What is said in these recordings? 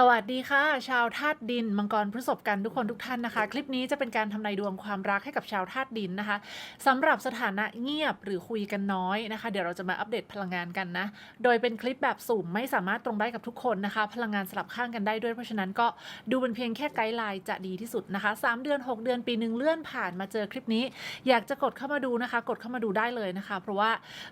สวัสดีค่ะ ชาวธาตุดิน มังกรพฤษภกันทุกคนทุกท่านนะคะ คลิปนี้จะเป็นการทำนายดวงความรักให้กับชาวธาตุดินนะคะสำหรับสถานะเงียบหรือคุยกันน้อยนะคะ เดี๋ยวเราจะมาอัปเดตพลังงานกันนะ โดยเป็นคลิปแบบสุ่มไม่สามารถตรงได้กับทุกคนนะคะ พลังงานสลับข้างกันได้ด้วยเพราะฉะนั้นก็ดูเป็นเพียงแค่ไกด์ไลน์จะดีที่สุดนะคะสามเดือน 6 เดือนปีหนึ่งเลื่อนผ่านมาเจอคลิปนี้ อยากจะกดเข้ามาดูนะคะ กดเข้ามาดูได้เลยนะคะ เพราะว่า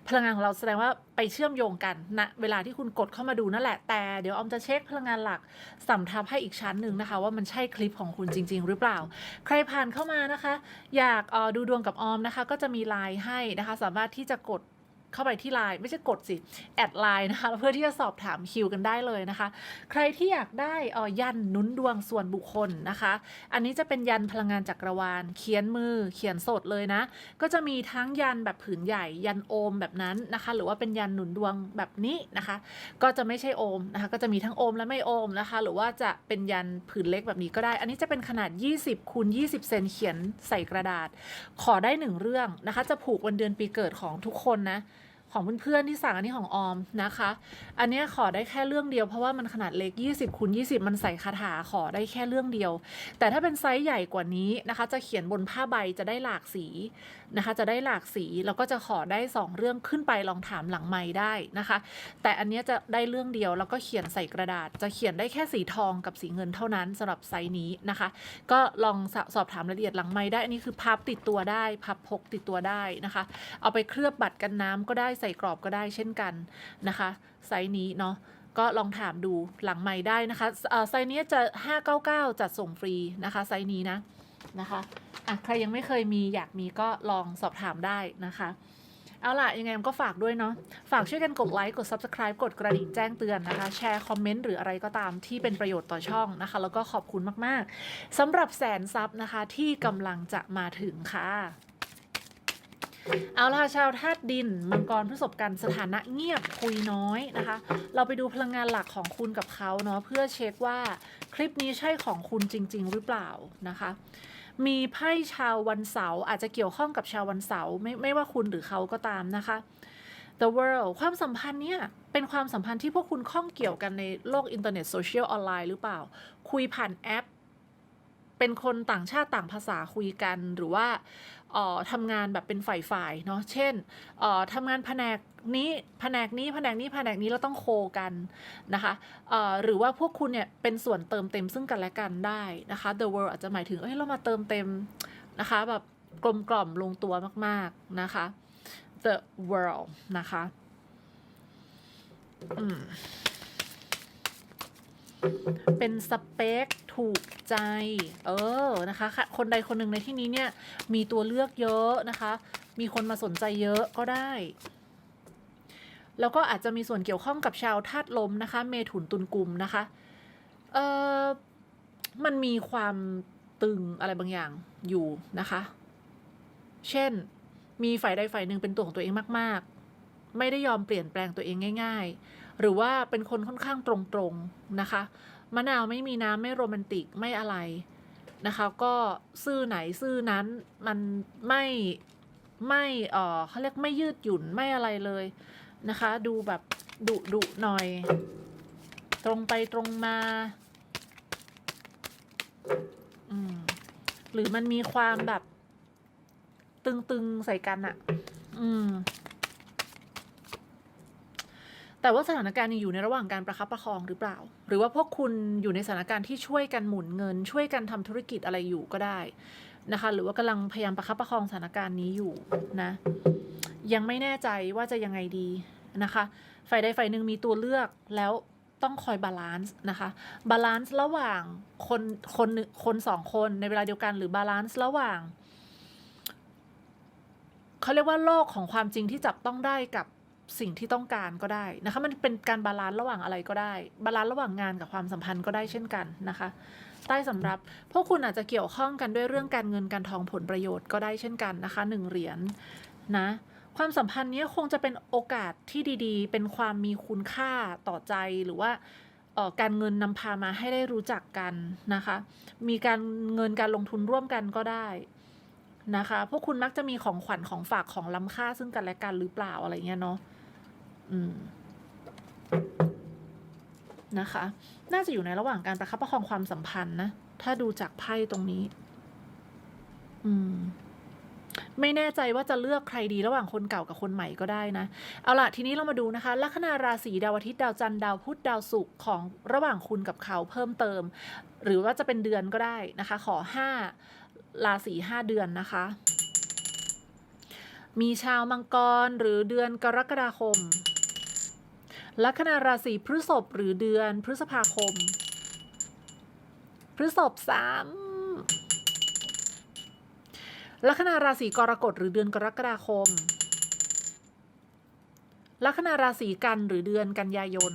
พลังงานของเราแสดงว่าไปเชื่อมโยงกันณนะเวลาที่คุณกดเข้ามาดูนั่นแหละแต่เดี๋ยวออมจะเช็คพลังงานหลักสำทับให้อีกชั้นหนึ่งนะคะ ว่ามันใช่คลิปของคุณจริง ๆ หรือเปล่า ใครผ่านเข้ามานะคะ อยากออดูดวงกับออมนะคะ ก็จะมีไลน์ให้นะคะ สามารถที่จะกด เข้าไปที่ไลน์ไม่ใช่กดสิ แอดไลน์นะคะเพื่อที่จะสอบถามคิวกันได้เลยนะคะ ใครที่อยากได้ออยันนุนดวงส่วนบุคคลนะคะ อันนี้จะเป็นยันพลังงานจักรวาล เขียนมือเขียนสดเลยนะ ก็จะมีทั้งยันแบบผืนใหญ่ ยันโอมแบบนั้นนะคะ หรือว่าเป็นยันหนุนดวงแบบนี้นะคะ ก็จะไม่ใช่โอมนะคะ ก็จะมีทั้งโอมและไม่โอมนะคะ หรือว่าจะเป็นยันผืนเล็กแบบนี้ก็ได้ อันนี้จะเป็นขนาด 20คูณ20 เซนเขียนใส่กระดาษ ขอได้หนึ่งเรื่องนะคะ จะผูกวันเดือนปีเกิดของทุกคนนะ ของเพื่อนๆที่สั่งอันนี้ของออมนะคะ อันนี้ขอได้แค่เรื่องเดียวเพราะว่ามันขนาดเล็ก 20คูณ20 มันใส่คาถาขอได้แค่เรื่องเดียว แต่ถ้าเป็นไซส์ใหญ่กว่านี้นะคะ จะเขียนบนผ้าใบจะได้หลากสีนะคะ จะได้หลากสีแล้วก็จะขอได้ 2 เรื่องขึ้นไปลองถามหลังไม้ได้นะคะ แต่อันนี้จะได้เรื่องเดียวแล้วก็เขียนใส่กระดาษ จะเขียนได้แค่สีทองกับสีเงินเท่านั้นสำหรับไซส์นี้นะคะ ก็ลองสสอบถามรายละเอียดหลังไม้ได้อันนี้คือพับติดตัวได้พับพกติดตัวได้นะคะ เอาไปเคลือบบัตรกันน้ำก็ได้ส่กรอบก็ได้เช่นกันนะคะไซส์นี้เนาะก็ลองถามดูหลังไม้ได้นะคะไซส์นี้จะ 599 จัดส่งฟรีนะคะไซส์นี้นะนะคะอะใครยังไม่เคยมีอยากมีก็ลองสอบถามได้นะคะเอาล่ะ ยังไงมันก็ฝากด้วยเนาะฝากช่วยกันกดไลค์กด Subscribe กดกระดิ่งแจ้งเตือนนะคะ แชร์คอมเมนต์หรืออะไรก็ตามที่เป็นประโยชน์ต่อช่องนะคะ แล้วก็ขอบคุณมาก ๆสำหรับแสนซับนะคะที่กำลังจะมาถึงค่ะ เอาล่ะชาวธาตุดิน มังกรพฤษภกันสถานะเงียบคุยน้อยนะคะ เราไปดูพลังงานหลักของคุณกับเขาเนาะเพื่อเช็คว่าคลิปนี้ใช่ของคุณจริง ๆ หรือเปล่านะคะ มีไพ่ชาววันเสาร์อาจจะเกี่ยวข้องกับชาววันเสาร์ไม่ไม่ว่าคุณหรือเขาก็ตามนะคะ The World ความสัมพันธ์เนี่ยเป็นความสัมพันธ์ที่พวกคุณข้องเกี่ยวกันในโลกอินเทอร์เน็ตโซเชียลออนไลน์หรือเปล่า คุยผ่านแอป เป็นคนต่างชาติต่างภาษาคุยกันหรือว่าออทำงานแบบเป็นฝ่ายๆเนาะเช่นออทำงานแผนกนี้แผนกนี้แผนกนี้แผนกนี้เราต้องโคกันนะคะออหรือว่าพวกคุณเนี่ยเป็นส่วนเติมเต็มซึ่งกันและกันได้นะคะ The world อาจจะหมายถึงเอ้ยเรามาเติมเต็มนะคะแบบกลมกล่อมลงตัวมากๆนะคะ The world นะคะ อืม เป็นสเปคถูกใจ เออนะคะค่ะคนใดคนหนึ่งในที่นี้เนี่ยมีตัวเลือกเยอะนะคะ มีคนมาสนใจเยอะก็ได้ แล้วก็อาจจะมีส่วนเกี่ยวข้องกับชาวธาตุลมนะคะ เมถุนตุลกุมนะคะ เออมันมีความตึงอะไรบางอย่างอยู่นะคะ เช่น มีฝ่ายใดฝ่ายหนึ่งเป็นตัวของตัวเองมาก ๆ ไม่ได้ยอมเปลี่ยนแปลงตัวเองง่าย ๆ หรือว่าเป็นคนค่อนข้างตรงๆนะคะ มะนาวไม่มีน้ำไม่โรแมนติกไม่อะไรนะคะ ก็ซื่อไหนซื่อนั้นมันไม่ไม่เออเขาเรียกไม่ยืดหยุ่นไม่อะไรเลยนะคะ ดูแบบดุดุหน่อย ตรงไปตรงมาอืมหรือมันมีความแบบ ตึงๆใส่กันอะอืม แต่ว่าสถานการณ์ยังอยู่ในระหว่างการประคับประคองหรือเปล่า หรือว่าพวกคุณอยู่ในสถานการณ์ที่ช่วยกันหมุนเงิน ช่วยกันทำธุรกิจอะไรอยู่ก็ได้นะคะ หรือว่ากำลังพยายามประคับประคองสถานการณ์นี้อยู่นะ ยังไม่แน่ใจว่าจะยังไงดีนะคะฝ่ายใดฝ่ายหนึ่งมีตัวเลือกแล้วต้องคอยบาลานซ์นะคะบาลานซ์ระหว่างคนคนหนึ่งคนสองคนในเวลาเดียวกัน หรือบาลานซ์ระหว่างเขาเรียกว่าโลกของความจริงที่จับต้องได้กับ สิ่งที่ต้องการก็ได้นะคะ มันเป็นการบาลานซ์ระหว่างอะไรก็ได้ บาลานซ์ระหว่างงานกับความสัมพันธ์ก็ได้เช่นกันนะคะ ใต้สำรับ พวกคุณอาจจะเกี่ยวข้องกันด้วยเรื่องการเงินการทองผลประโยชน์ก็ได้เช่นกันนะคะหนึ่งเหรียญนะความสัมพันธ์เนี้ยคงจะเป็นโอกาสที่ดีๆ เป็นความมีคุณค่าต่อใจหรือว่าเอ่อการเงินนำพามาให้ได้รู้จักกันนะคะ มีการเงินการลงทุนร่วมกันก็ได้นะคะ พวกคุณมักจะมีของขวัญของฝากของล้ำค่าซึ่งกันและกันหรือเปล่าอะไรเงี้ยเนาะ อืมนะคะ น่าจะอยู่ในระหว่างการประคับประคองความสัมพันธ์นะ ถ้าดูจากไพ่ตรงนี้ อืม ไม่แน่ใจว่าจะเลือกใครดีระหว่างคนเก่ากับคนใหม่ก็ได้นะ เอาล่ะทีนี้เรามาดูนะคะ ลัคนาราศีดาวอาทิตย์ดาวจันทร์ดาวพุธดาวศุกร์ของระหว่างคุณกับเขาเพิ่มเติม หรือว่าจะเป็นเดือนก็ได้นะคะ ขอห้าราศีห้าเดือนนะคะ มีชาวมังกรหรือเดือนกรกฎาคม ลัคนาราศีพฤษภหรือเดือนพฤษภาคม พฤษภสามลัคนาราศีกรกฎหรือเดือนกรกฎาคม ลัคนาราศีกันหรือเดือนกันยายน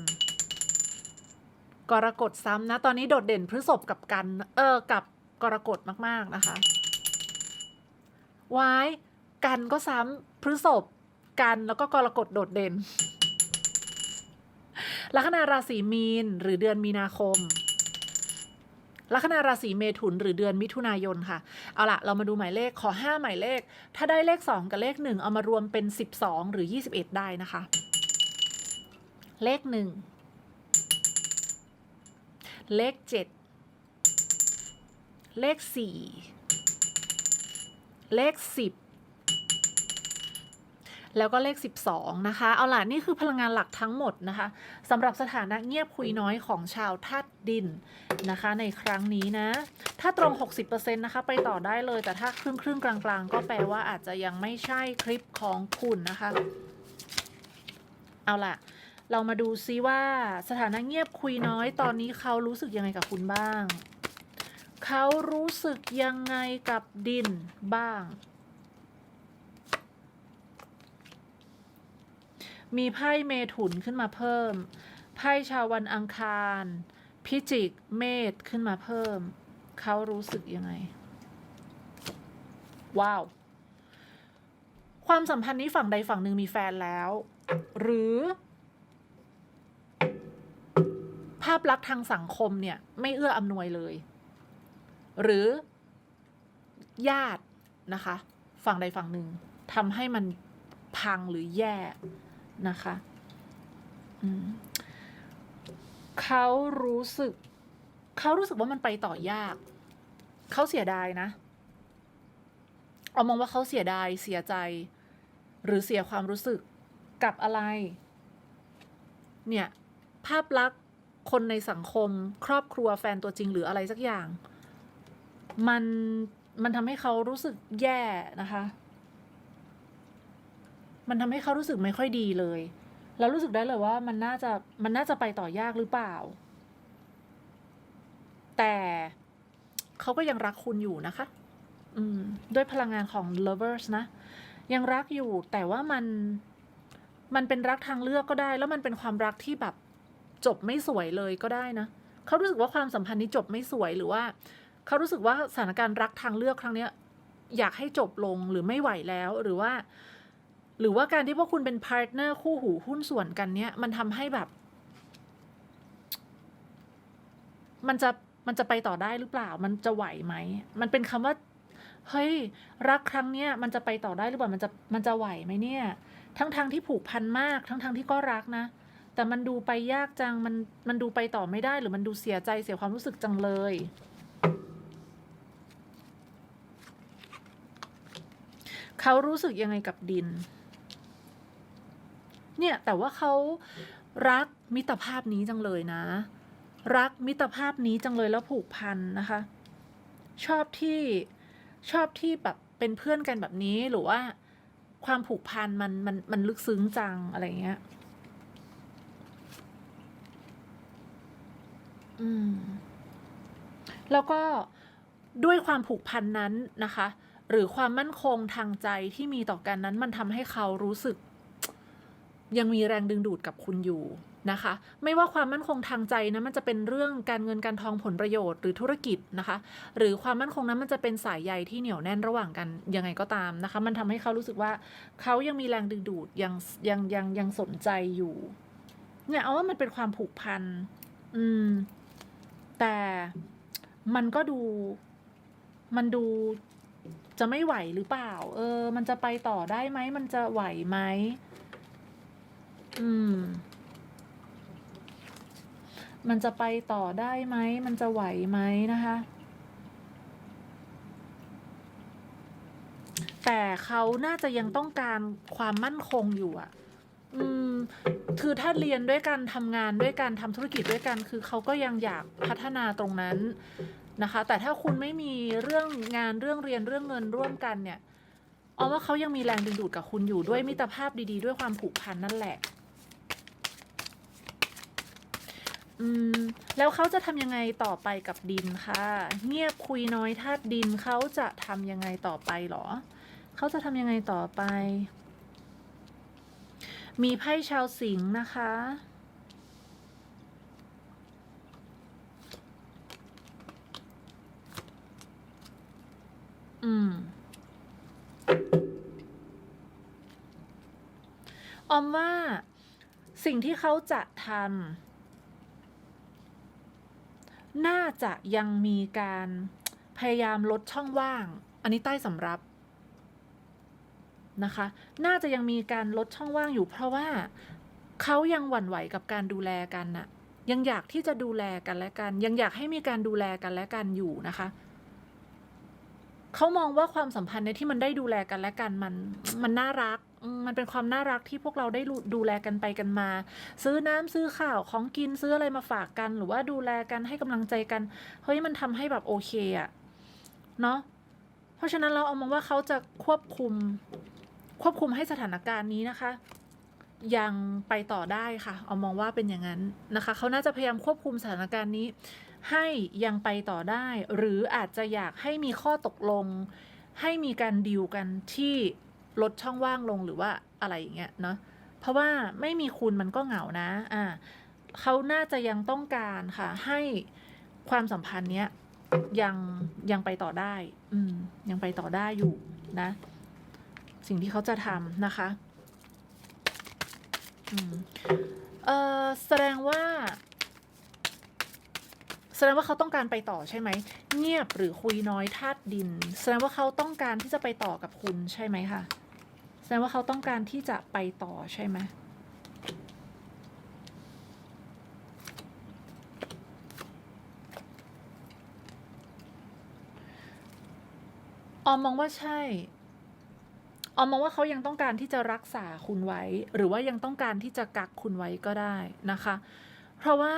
กรกฎซ้ำนะ ตอนนี้โดดเด่นพฤษภกับกัน เออ กับกรกฎมากๆนะคะวายกันก็ซ้ำพฤษภกันแล้วก็กรกฎโดดเด่น ลัคนาราศีมีนหรือเดือนมีนาคมลัคนาราศีเมถุนหรือเดือนมิถุนายนค่ะ เอาละเรามาดูหมายเลขขอ 5 หมายเลข ถ้าได้เลข 2 กับเลข 1 เอามารวมเป็น 12 หรือ 21 ได้นะคะ เลข 1 เลข 7 เลข 4 เลข 10 แล้วก็เลข 12 นะคะ เอาล่ะ นี่คือพลังงานหลักทั้งหมดนะคะสำหรับสถานะเงียบคุยน้อยของชาวธาตุดินนะคะ ในครั้งนี้นะ ถ้าตรง 60%นะคะไปต่อได้เลย แต่ถ้าครึ่งครึ่งๆกลางๆ ก็แปลว่าอาจจะยังไม่ใช่คลิปของคุณนะคะ เอาล่ะ เรามาดูซิว่าสถานะเงียบคุยน้อยตอนนี้เขารู้สึกยังไงกับคุณบ้าง เขารู้สึกยังไงกับดินบ้าง มีไพ่เมถุนขึ้นมาเพิ่ม ไพ่ชาววันอังคาร พิจิก เมษขึ้นมาเพิ่ม เขารู้สึกยังไง ว้าว ความสัมพันธ์นี้ฝั่งใดฝั่งหนึ่งมีแฟนแล้ว หรือ ภาพลักษณ์ทางสังคมเนี่ย ไม่เอื้ออำนวยเลย หรือญาตินะคะ ฝั่งใดฝั่งหนึ่งทำให้มันพังหรือแย่ นะคะเขารู้สึก เขารู้สึกว่ามันไปต่อยาก เขาเสียดายนะ เอามองว่าเขาเสียดาย เสียใจ หรือเสียความรู้สึกกับอะไร เนี่ย ภาพลักษณ์คนในสังคม ครอบครัวแฟนตัวจริงหรืออะไรสักอย่าง มันมันทำให้เขารู้สึกแย่นะคะ มันทำให้เขารู้สึกไม่ค่อยดีเลย แล้วรู้สึกได้เลยว่ามันน่าจะมันน่าจะไปต่อยากหรือเปล่า แต่เขาก็ยังรักคุณอยู่นะคะ อืมด้วยพลังงานของ lovers นะ ยังรักอยู่แต่ว่ามันมันเป็นรักทางเลือกก็ได้ แล้วมันเป็นความรักที่แบบจบไม่สวยเลยก็ได้นะเขารู้สึกว่าความสัมพันธ์นี้จบไม่สวยหรือว่าเขารู้สึกว่าสถานการณ์รักทางเลือกครั้งเนี้ย อยากให้จบลงหรือไม่ไหวแล้วหรือว่า หรือว่าการที่พวกคุณเป็นพาร์ทเนอร์คู่หูหุ้นส่วนกันเนี้ยมันทำให้แบบ มันจะมันจะไปต่อได้หรือเปล่า มันจะไหวไหม มันเป็นคำว่า เฮ้ย รักครั้งเนี้ยมันจะไปต่อได้หรือเปล่า มันจะมันจะไหวไหมเนี่ย ทั้งทางที่ผูกพันมาก ทั้งทางที่ก็รักนะ แต่มันดูไปยากจัง มันมันดูไปต่อไม่ได้ หรือมันดูเสียใจเสียความรู้สึกจังเลยเขารู้สึกยังไงกับดิน เนี่ยแต่ว่าเขารักมิตรภาพนี้จังเลยนะ รักมิตรภาพนี้จังเลยแล้วผูกพันนะคะ ชอบที่ชอบที่แบบเป็นเพื่อนกันแบบนี้หรือว่าความผูกพันมันมันมันลึกซึ้งจังอะไรเงี้ย อืม แล้วก็ด้วยความผูกพันนั้นนะคะ หรือความมั่นคงทางใจที่มีต่อกันนั้น มันทำให้เขารู้สึก ยังมีแรงดึงดูดกับคุณอยู่นะคะ ไม่ว่าความมั่นคงทางใจนะมันจะเป็นเรื่องการเงินการทองผลประโยชน์หรือธุรกิจนะคะ หรือความมั่นคงนั้นมันจะเป็นสายใยที่เหนียวแน่นระหว่างกันยังไงก็ตามนะคะ มันทำให้เขารู้สึกว่าเขายังมีแรงดึงดูดยังยังยังยังสนใจอยู่เนี่ยเอาว่ามันเป็นความผูกพันอืม แต่มันก็ดู มันดูจะไม่ไหวหรือเปล่า เออ มันจะไปต่อได้ไหมมันจะไหวไหม อืม มันจะไปต่อได้ไหม มันจะไหวไหมนะคะ แต่เขาน่าจะยังต้องการความมั่นคงอยู่อะอืม คือถ้าเรียนด้วยกันทำงานด้วยกันทำธุรกิจด้วยกัน คือเขาก็ยังอยากพัฒนาตรงนั้นนะคะ แต่ถ้าคุณไม่มีเรื่องงานเรื่องเรียนเรื่องเงินร่วมกันเนี่ยเอาว่าเขายังมีแรงดึงดูดกับคุณอยู่ด้วยมิตรภาพดีๆ ด้วยความผูกพันนั่นแหละ อืม แล้วเขาจะทำยังไงต่อไปกับดินคะ เงียบคุยน้อยธาตุดินเขาจะทำยังไงต่อไปหรอ เขาจะทำยังไงต่อไป มีไพ่ชาวสิงห์นะคะ อืมออมว่าสิ่งที่เขาจะทำ น่าจะยังมีการพยายามลดช่องว่าง อันนี้ใต้สำรับนะคะ น่าจะยังมีการลดช่องว่างอยู่ เพราะว่าเขายังหวั่นไหวกับการดูแลกันน่ะ ยังอยากที่จะดูแลกันและกัน ยังอยากให้มีการดูแลกันและกันอยู่นะคะเขามองว่าความสัมพันธ์ในที่มันได้ดูแลกันและกันมันมันน่ารัก มันเป็นความน่ารักที่พวกเราได้ดูแลกันไปกันมา ซื้อน้ำซื้อข้าวของกินซื้ออะไรมาฝากกัน หรือว่าดูแลกันให้กำลังใจกันเฮ้ยมันทำให้แบบโอเคอะเนาะเพราะฉะนั้นเราเอามองว่าเขาจะควบคุมควบคุมให้สถานการณ์นี้นะคะ ยังไปต่อได้ค่ะ เอามองว่าเป็นอย่างนั้นนะคะเขาน่าจะพยายามควบคุมสถานการณ์นี้ ให้ยังไปต่อได้ หรืออาจจะอยากให้มีข้อตกลง ให้มีการดีลกันที่ ลดช่องว่างลงหรือว่าอะไรอย่างเงี้ยเนาะเพราะว่าไม่มีคุณมันก็เหงานะอ่าเขาน่าจะยังต้องการค่ะให้ความสัมพันธ์เนี้ยยังยังไปต่อได้ อืม ยังไปต่อได้อยู่นะ สิ่งที่เขาจะทำนะคะ อืม เออแสดงว่า แสดงว่าเขาต้องการไปต่อใช่ไหม เงียบหรือคุยน้อยธาตุดิน แสดงว่าเขาต้องการที่จะไปต่อกับคุณใช่ไหมคะ ดงว่าเขาต้องการที่จะไปต่อใช่ไหมออมมองว่าใช่ ออมมองว่าเขายังต้องการที่จะรักษาคุณไว้ หรือว่ายังต้องการที่จะกักคุณไว้ก็ได้นะคะ เพราะว่า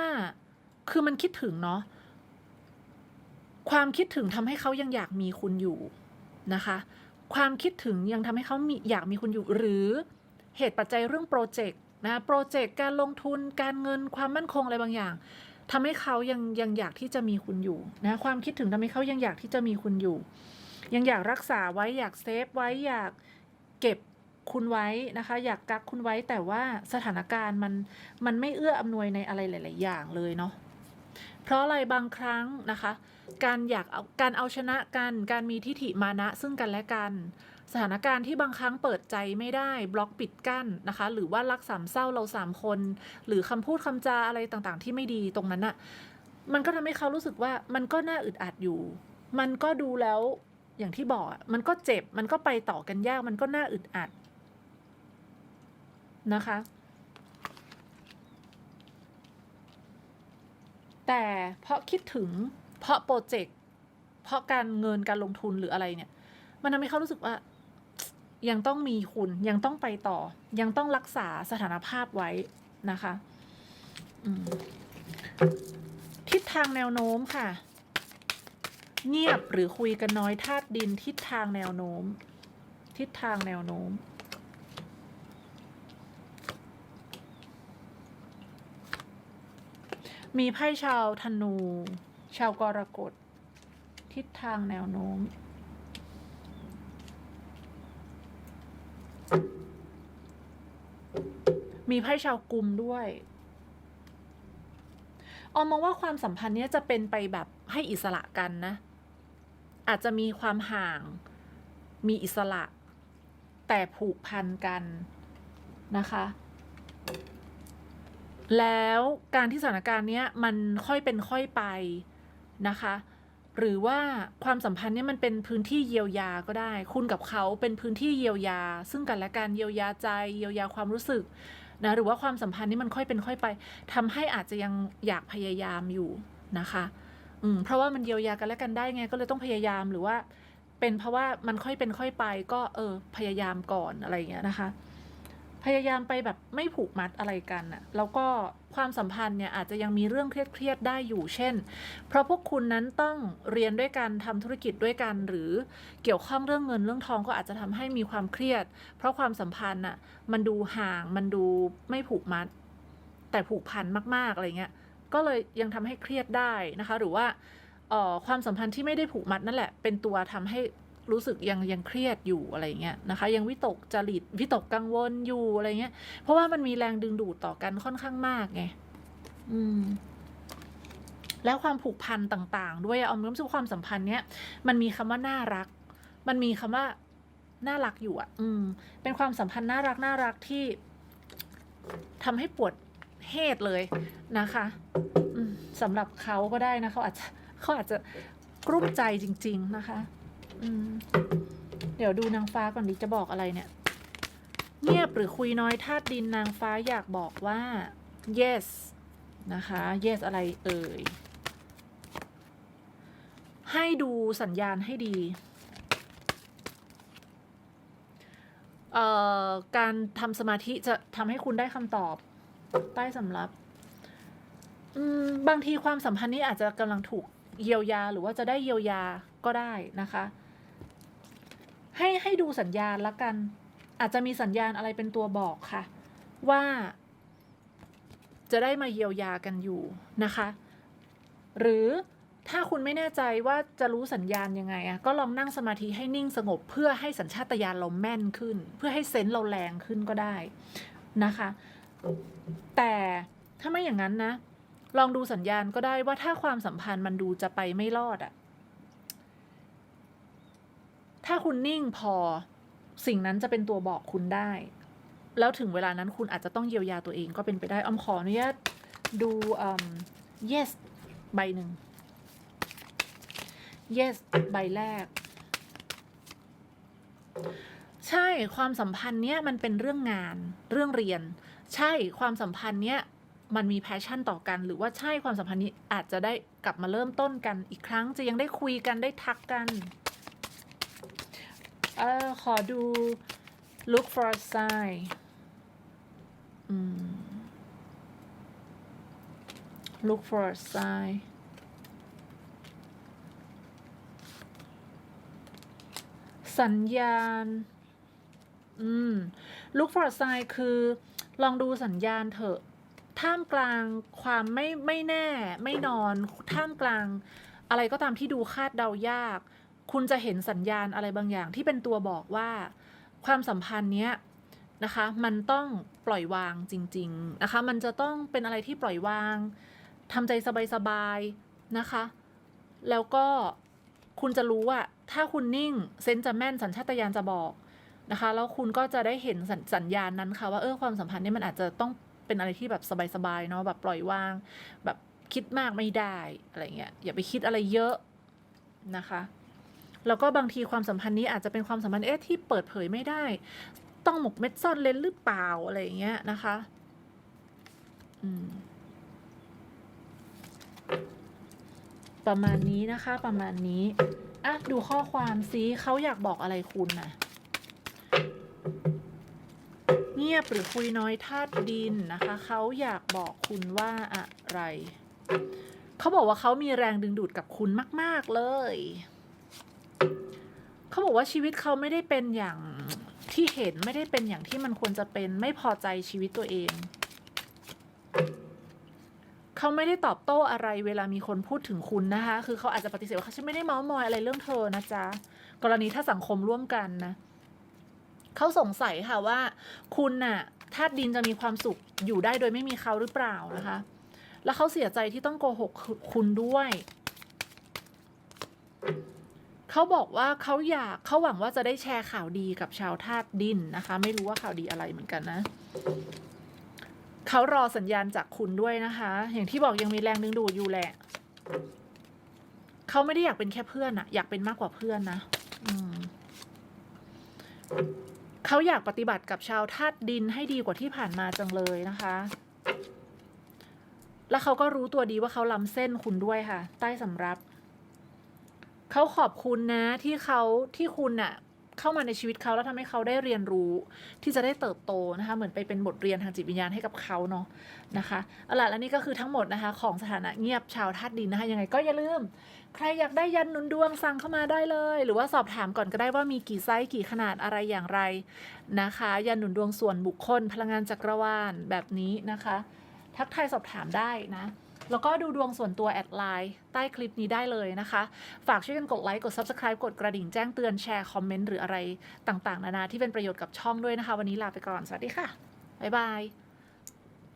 คือมันคิดถึงเนาะ ความคิดถึงทำให้เขายังอยากมีคุณอยู่นะคะ ความคิดถึงยังทำให้เขามีอยากมีคุณอยู่หรือเหตุปัจจัยเรื่องโปรเจกต์นะโปรเจกต์การลงทุนการเงินความมั่นคงอะไรบางอย่างทำให้เขายังยังอยากที่จะมีคุณอยู่นะความคิดถึงทำให้เขายังอยากที่จะมีคุณอยู่ ยังอยากรักษาไว้อยากเซฟไว้อยากเก็บคุณไว้นะคะ อยากกักคุณไว้แต่ว่าสถานการณ์มันมันไม่เอื้ออำนวยในอะไรหลาย ๆ อย่างเลยเนาะเพราะอะไรบางครั้งนะคะ การอยากเอาการเอาชนะกัน การมีทิฐิมานะซึ่งกันและกัน สถานการณ์ที่บางครั้งเปิดใจไม่ได้บล็อกปิดกั้นนะคะ หรือว่ารักสามเศร้าเราสามคน หรือคำพูดคำจาอะไรต่างๆ ที่ไม่ดีตรงนั้นอะมันก็ทำให้เขารู้สึกว่ามันก็น่าอึดอัดอยู่ มันก็ดูแล้วอย่างที่บอกมันก็เจ็บ มันก็ไปต่อกันยาก มันก็น่าอึดอัดนะคะ แต่เพราะคิดถึง เพราะโปรเจกต์เพราะการเงินการลงทุนหรืออะไรเนี่ย มันทำให้เขารู้สึกว่า ยังต้องมีคุณยังต้องไปต่อ ยังต้องรักษาสถานภาพไว้นะคะทิศทางแนวโน้มค่ะ เงียบหรือคุยกันน้อยธาตุดิน ทิศทางแนวโน้ม ทิศทางแนวโน้มมีไพ่ชาวธนู ชาวกรกฎทิศทางแนวโน้ม มีไพ่ชาวกลุ่มด้วยออมมองว่าความสัมพันธ์เนี้ยจะเป็นไปแบบให้อิสระกันนะ อาจจะมีความห่าง มีอิสระ แต่ผูกพันกันนะคะ แล้วการที่สถานการณ์เนี้ยมันค่อยเป็นค่อยไป นะคะ หรือว่าความสัมพันธ์นี้ยมันเป็นพื้นที่เยียวยาก็ได้ คุณกับเขาเป็นพื้นที่เยียวยา ซึ่งกันและกันเยียวยาใจ เยียวยาความรู้สึกนะหรือว่าความสัมพันธ์นี้มันค่อยเป็นค่อยไปทำให้อาจจะยังอยากพยายามอยู่นะคะอืมเพราะว่ามันเยียวยากันและกันได้ไงก็เลยต้องพยายามหรือว่า เป็นเพราะว่ามันค่อยเป็นค่อยไป ก็เออพยายามก่อนอะไรอย่างเงี้ยนะคะ พยายามไปแบบไม่ผูกมัดอะไรกันอะแล้วก็ความสัมพันธ์เนี่ยอาจจะยังมีเรื่องเครียดๆได้อยู่เช่น เพราะพวกคุณนั้นต้องเรียนด้วยกันทำธุรกิจด้วยกัน หรือเกี่ยวข้องเรื่องเงินเรื่องทองก็อาจจะทำให้มีความเครียด เพราะความสัมพันธ์อะมันดูห่างมันดูไม่ผูกมัด แต่ผูกพันมากๆอะไรเงี้ยก็เลยยังทำให้เครียดได้นะคะ หรือว่าความสัมพันธ์ที่ไม่ได้ผูกมัดนั่นแหละ เป็นตัวทำให้ รู้สึกยังยังเครียดอยู่อะไรเงี้ยนะคะ ยังวิตกจริตวิตกกังวลอยู่อะไรเงี้ย เพราะว่ามันมีแรงดึงดูดต่อกันค่อนข้างมากไงอืมแล้วความผูกพันต่างๆ ด้วยเอารู้สึกความสัมพันธ์เนี้ยมันมีคำว่าน่ารัก มันมีคำว่าน่ารักอยู่อะ อืม เป็นความสัมพันธ์น่ารักน่ารักที่ทำให้ปวดเหตุเลยนะคะอืมสำหรับเขาก็ได้นะเขาอาจจะเขาอาจจะกลุ้มใจจริง ๆ นะคะ เดี๋ยวดูนางฟ้าก่อนดิจะบอกอะไรเนี่ย เงียบหรือคุยน้อยธาตุดินนางฟ้าอยากบอกว่า yes นะคะ yes อะไรเอ่ย ให้ดูสัญญาณให้ดีเอ่อการทำสมาธิจะทำให้คุณได้คำตอบใต้สำรับอืมบางทีความสัมพันธ์นี้อาจจะกำลังถูกเยียวยาหรือว่าจะได้เยียวยาก็ได้นะคะ ให้ให้ดูสัญญาณละกัน อาจจะมีสัญญาณอะไรเป็นตัวบอกค่ะ ว่า จะได้มาเยียวยากันอยู่นะคะ หรือถ้าคุณไม่แน่ใจว่าจะรู้สัญญาณยังไงอะก็ลองนั่งสมาธิให้นิ่งสงบเพื่อให้สัญชาตญาณเราแม่นขึ้น เพื่อให้เซนส์เราแรงขึ้นก็ได้นะคะ แต่ถ้าไม่อย่างนั้นนะ ลองดูสัญญาณก็ได้ว่าถ้าความสัมพันธ์มันดูจะไปไม่รอดอะ ถ้าคุณนิ่งพอสิ่งนั้นจะเป็นตัวบอกคุณได้ แล้วถึงเวลานั้นคุณอาจจะต้องเยียวยาตัวเองก็เป็นไปได้ออมขออนุญาตดูอืม yes ใบหนึ่ง yes ใบแรก ใช่ความสัมพันธ์เนี้ยมันเป็นเรื่องงานเรื่องเรียน ใช่ความสัมพันธ์เนี้ยมันมีแพชชั่นต่อกัน หรือว่าใช่ความสัมพันธ์นี้อาจจะได้กลับมาเริ่มต้นกันอีกครั้งจะยังได้คุยกันได้ทักกัน เออ ขอดู look for a sign อืม look for a sign สัญญาณ อืม look for a sign คือลองดูสัญญาณเถอะ ท่ามกลางความไม่ไม่แน่ ไม่นอน ท่ามกลางอะไรก็ตามที่ดูคาดเดายาก คุณจะเห็นสัญญาณอะไรบางอย่างที่เป็นตัวบอกว่าความสัมพันธ์เนี้ยนะคะมันต้องปล่อยวางจริง ๆนะคะ มันจะต้องเป็นอะไรที่ปล่อยวางทำใจสบายๆนะคะ แล้วก็คุณจะรู้ว่าถ้าคุณนิ่งเซนส์จะแม่นสัญชาตญาณจะบอกนะคะแล้วคุณก็จะได้เห็นสญสัญญาณนั้นค่ะว่าเออความสัมพันธ์เนี้มันอาจจะต้องเป็นอะไรที่แบบสบายๆเนาะแบบปล่อยวาง แบบคิดมากไม่ได้อะไรเงี้ยอย่าไปคิดอะไรเยอะนะคะ แล้วก็บางทีความสัมพันธ์นี้อาจจะเป็นความสัมพันธ์เอ๊ะที่เปิดเผยไม่ได้ ต้องหมกเม็ดซ่อนเลนหรือเปล่าอะไรอย่างเงี้ยนะคะประมาณนี้นะคะประมาณนี้อะดูข้อความซิเขาอยากบอกอะไรคุณนะเงียบหรือคุยน้อยธาตุดินนะคะเขาอยากบอกคุณว่าอะไร เขาบอกว่าเขามีแรงดึงดูดกับคุณมาก ๆ เลย เขาบอกว่าชีวิตเขาไม่ได้เป็นอย่างที่เห็นไม่ได้เป็นอย่างที่มันควรจะเป็นไม่พอใจชีวิตตัวเอง เขาไม่ได้ตอบโต้อะไรเวลามีคนพูดถึงคุณนะคะ คือเขาอาจจะปฏิเสธว่าเขาฉันไม่ได้เมาส์มอยอะไรเรื่องเธอนะจ๊ะ กรณีถ้าสังคมร่วมกันนะเขาสงสัยค่ะว่า คุณน่ะธาตุดินจะมีความสุขอยู่ได้โดยไม่มีเขาหรือเปล่านะคะ แล้วเขาเสียใจที่ต้องโกหกคุณด้วย เขาบอกว่าเขาอยากเขาหวังว่าจะได้แชร์ข่าวดีกับชาวธาตุดินนะคะ ไม่รู้ว่าข่าวดีอะไรเหมือนกันนะเขารอสัญญาณจากคุณด้วยนะคะ อย่างที่บอกยังมีแรงดึงดูดอยู่แหละเขาไม่ได้อยากเป็นแค่เพื่อนอะอยากเป็นมากกว่าเพื่อนนะอืมเขาอยากปฏิบัติกับชาวธาตุดินให้ดีกว่าที่ผ่านมาจังเลยนะคะ แล้วเขาก็รู้ตัวดีว่าเขาล้ำเส้นคุณด้วยค่ะ ใต้สำรับ เขาขอบคุณนะที่เขาที่คุณน่ะเข้ามาในชีวิตเขาแล้วทำให้เขาได้เรียนรู้ที่จะได้เติบโตนะคะเหมือนไปเป็นบทเรียนทางจิตวิญญาณให้กับเขาเนาะนะคะเอาล่ะและนี่ก็คือทั้งหมดนะคะของสถานะเงียบชาวธาตุดินนะคะยังไงก็อย่าลืม ใครอยากได้ยันหนุนดวงสั่งเข้ามาได้เลย หรือว่าสอบถามก่อนก็ได้ว่ามีกี่ไซส์กี่ขนาดอะไรอย่างไรนะคะ ยันหนุนดวงส่วนบุคคล พลังงานจักรวาลแบบนี้นะคะ ทักทายสอบถามได้นะ แล้วก็ดูดวงส่วนตัวแอดไลน์ใต้คลิปนี้ได้เลยนะคะ ฝากช่วยกันกดไลค์ กด Subscribe กดกระดิ่งแจ้งเตือนแชร์คอมเมนต์หรืออะไรต่างๆ นานาที่เป็นประโยชน์กับช่องด้วยนะคะ วันนี้ลาไปก่อน สวัสดีค่ะ บ๊ายบาย